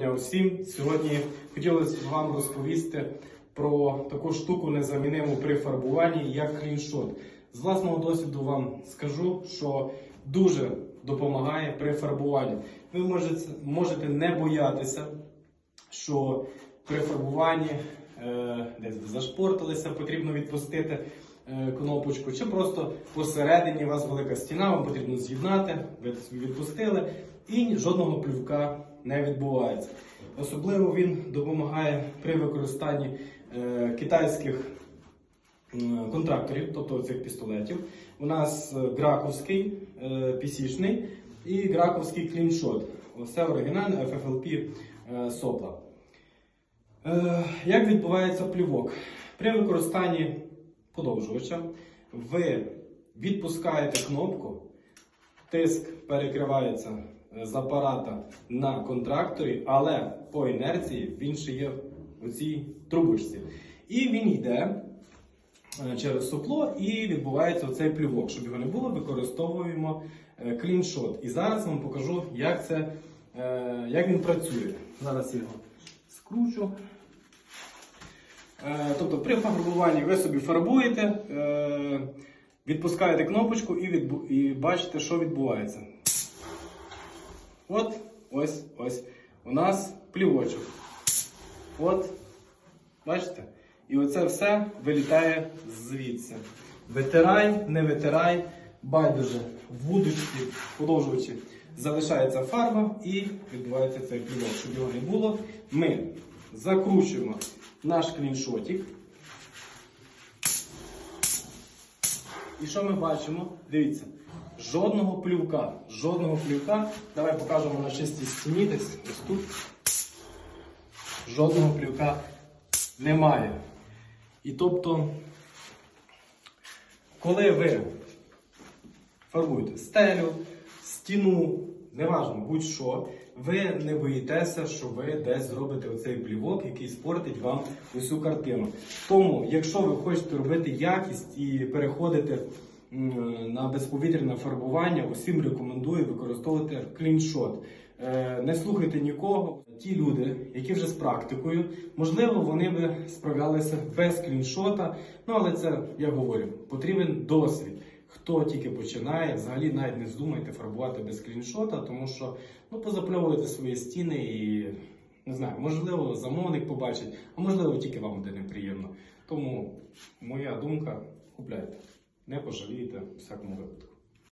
дня усім. Сьогодні хотілося б вам розповісти про таку штуку незаміниму при фарбуванні, як кліншот. З власного досвіду вам скажу, що дуже допомагає при фарбуванні. Ви можете, можете не боятися, що при фарбуванні е, десь зашпортилися, потрібно відпустити кнопочку, чи просто посередині у вас велика стіна, вам потрібно з'єднати, ви відпустили, і жодного плювка не відбувається. Особливо він допомагає при використанні е, китайських м, контракторів, тобто цих пістолетів. У нас е, граковський е, пісічний і граковський кліншот. Це оригінальне FFLP е, сопла. Е, Як відбувається плювок? При використанні подовжувача ви відпускаєте кнопку, тиск перекривається е, з апарата на контракторі, але по інерції він ще є у цій трубочці. І він йде е, через сопло і відбувається оцей плювок. Щоб його не було, використовуємо е, кліншот. І зараз вам покажу, як, це, як він працює. Зараз його скручу. Е, Тобто при фарбуванні ви собі фарбуєте, е, відпускаєте кнопочку і, відбу- і бачите, що відбувається. От, ось, ось. У нас плівочок. От, бачите? І оце все вилітає звідси. Витирай, не витирай, байдуже в вудочці, подовжувачі залишається фарба і відбувається цей плівок. Щоб його не було, ми закручуємо наш кліншотик. І що ми бачимо? Дивіться, жодного плювка, жодного плювка. Давай покажемо на чистій стіні десь ось тут. Жодного плювка немає. І тобто, коли ви фарбуєте стелю, стіну, неважно, будь-що, ви не боїтеся, що ви десь зробите оцей плівок, який спортить вам усю картину. Тому, якщо ви хочете робити якість і переходити на безповітряне фарбування, усім рекомендую використовувати кліншот. Е, Не слухайте нікого. Ті люди, які вже з практикою, можливо, вони би справлялися без кліншота. Ну але це я говорю, потрібен досвід. Хто тільки починає, взагалі навіть не здумайте фарбувати без скріншота, тому що ну позапльовуєте свої стіни і не знаю, можливо, замовник побачить, а можливо, тільки вам буде неприємно. Тому моя думка, купляйте, не пожалієте в всякому випадку.